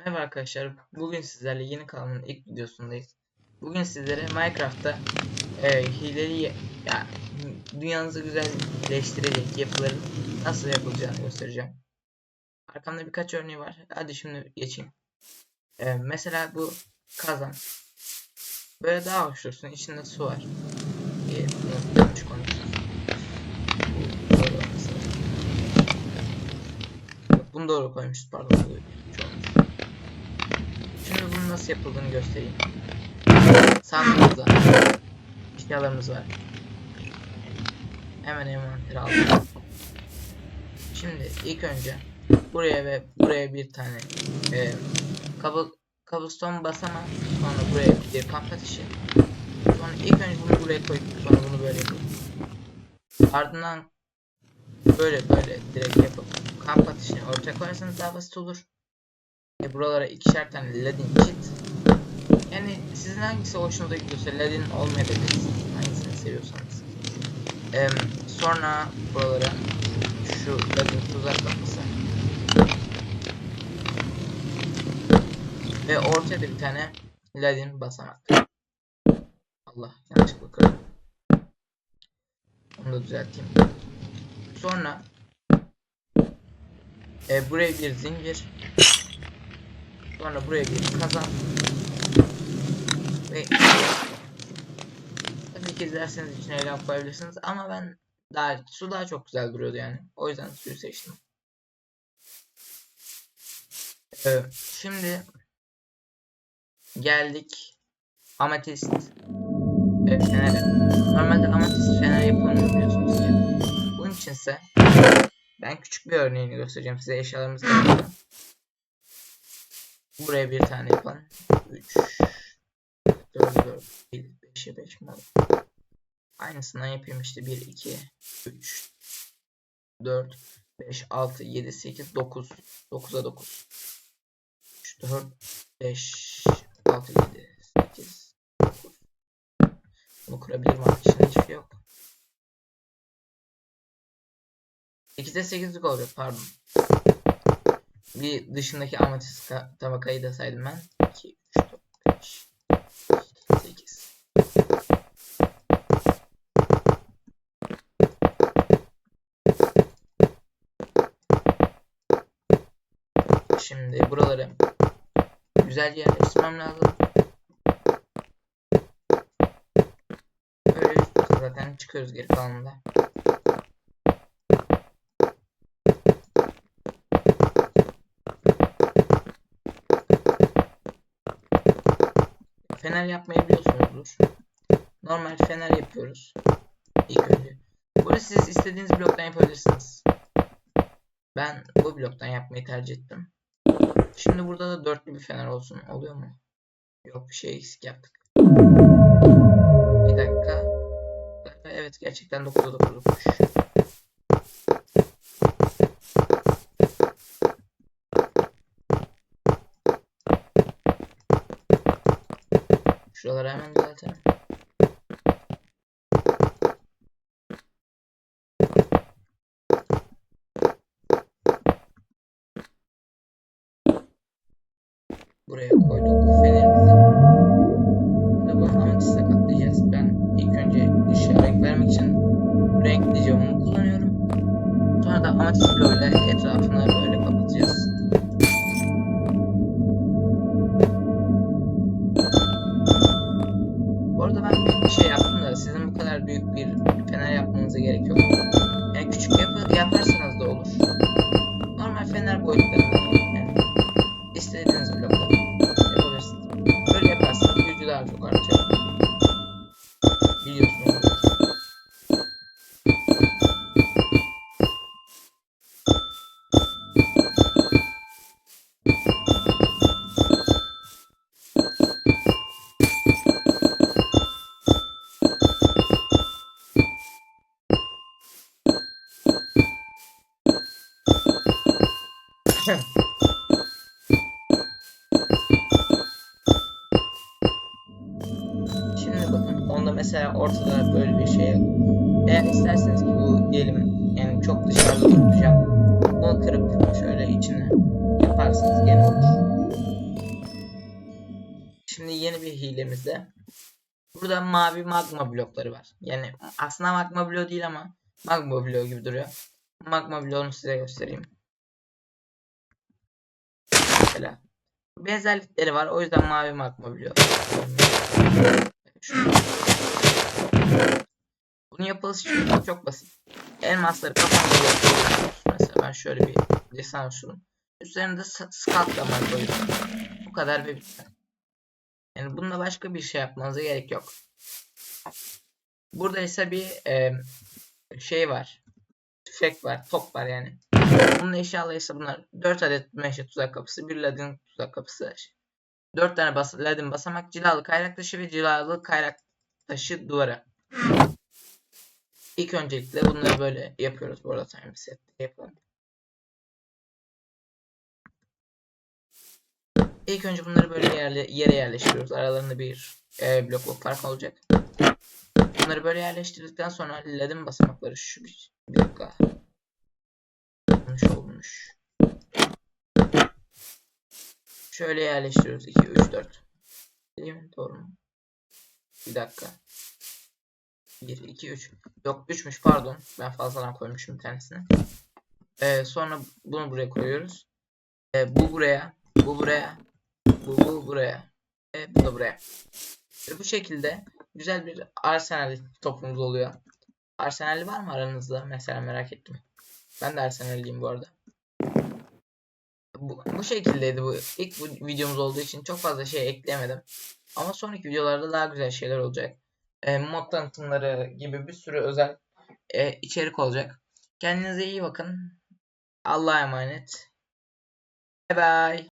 Merhaba arkadaşlar. Bugün sizlerle yeni kanalımın ilk videosundayız. Bugün sizlere Minecraft'ta e, hileli ya dünyanızı güzelleştirecek yapıların nasıl yapılacağını göstereceğim. Arkamda birkaç örneği var. Hadi şimdi geçeyim. E, mesela bu kazan. Böyle daha hoş dursun. İçinde su var. E, bunu doğru koymuşuz pardon. Olmuş. Şimdi bunun nasıl yapıldığını göstereyim. Sandığımızda eşyalarımız var. Hemen envanteri aldım. Şimdi ilk önce buraya ve buraya bir tane e, kabul cobblestone basama sonra buraya bir kamp ateşi sonra ilk önce bunu buraya koyup sonra bunu böyle yapıp ardından böyle böyle direkt yapıp kamp ateşini ortaya koyarsanız daha basit olur. E, buralara ikişer tane ladin kit. Yani sizin hangisi hoşunuza gidiyorsa ladin olmayabilirsiniz. Hangisini seviyorsanız. E, sonra buralara şu ladin tuzak kapısı. Ve ortaya bir tane ladin basamak. Allah yanlışlıkla kırdım. Onu da düzelteyim. Sonra e, buraya bir zincir Sonra buraya bir kazan. Ve tabii ki dilerseniz içine lav koyabilirsiniz ama ben daha su daha çok güzel duruyordu yani. O yüzden suyu seçtim. Ee, şimdi geldik ametist e, fenere. Normalde ametist fener yapılmıyor biliyorsunuz ki. Bunun içinse ben küçük bir örneğini göstereceğim size eşyalarımızı tanıtalım. Buraya bir tane yapalım. 3 4 4 5'e 5 mi olur? Aynısından yapayım işte 1 2 3 4 5 6 7 8 9 9'a 9 3 4 5 6 7 8 9 Bunu kurabilirim artık şimdi hiçbir şey yok. 8'e 8'lik olacak pardon. Bir dışındaki amatist tabakayı da saydım ben. 2, 3, 4, 5, 8. Şimdi buraları güzel yerleştirmem lazım. Üste zaten çıkıyoruz geri kalanında. Fener yapmayı biliyorsunuzdur. Normal fener yapıyoruz. İlk önce. Bunu siz istediğiniz bloktan yapabilirsiniz. Ben bu bloktan yapmayı tercih ettim. Şimdi burada da dörtlü bir fener olsun. Oluyor mu? Yok bir şey eksik yaptık. Bir dakika. Evet gerçekten 9'a 9'lukmuş. Şuraları hemen düzeltelim. Buraya koyduk fenerimizi. Şimdi bunu ametiste katlayacağız. Ben ilk önce ışığa renk vermek için renkli camımı kullanıyorum. Sonra da ametist bloğuyla etrafını böyle kapatacağız. Küçük Şimdi bakın onda mesela ortada böyle bir şey yok. Eğer isterseniz ki bu diyelim yani çok dışarıda duracağım. Bunu kırıp şöyle içine yaparsanız gene olur. Şimdi yeni bir hilemizde. Burada mavi magma blokları var. Yani aslında magma bloğu değil ama magma bloğu gibi duruyor. Magma bloğunu size göstereyim. Mesela benzerlikleri var. O yüzden mavi bloğu. Şu- Bunun yapılışı çok, basit. Elmasları kafamda. Mesela ben şöyle bir desen oluşturdum. Üzerinde s- skat damar koyuyorum. Bu kadar ve bitti. Yani bunda başka bir şey yapmanıza gerek yok. Burada ise bir e, şey var. Tüfek var. Top var yani. Bunun eşyaları ise bunlar 4 adet meşe tuzak kapısı, bir ladin tuzak kapısı, 4 tane bas ladin basamak, cilalı kayrak taşı ve cilalı kayrak taşı duvarı. İlk öncelikle bunları böyle yapıyoruz. Bu arada time set yapalım. İlk önce bunları böyle yerle, yere yerleştiriyoruz. Aralarında bir e, blokluk fark olacak. Bunları böyle yerleştirdikten sonra ladin basamakları şu bir, dakika. Yanlış olmuş. Şöyle yerleştiriyoruz. 2, 3, 4. Değil mi? Doğru mu? Bir dakika. 1, 2, 3. Yok 3'müş pardon. Ben fazladan koymuşum bir tanesini. Ee, sonra bunu buraya koyuyoruz. Ee, bu buraya. Bu buraya. Bu, bu buraya. Ve bu da buraya. Ve bu şekilde güzel bir Arsenal topumuz oluyor. Arsenal'li var mı aranızda? Mesela merak ettim. Ben de Arsenal'liyim bu arada. Bu, bu şekildeydi bu. ilk bu videomuz olduğu için çok fazla şey ekleyemedim. Ama sonraki videolarda daha güzel şeyler olacak. E, mod tanıtımları gibi bir sürü özel e, içerik olacak. Kendinize iyi bakın. Allah'a emanet. Bye bye.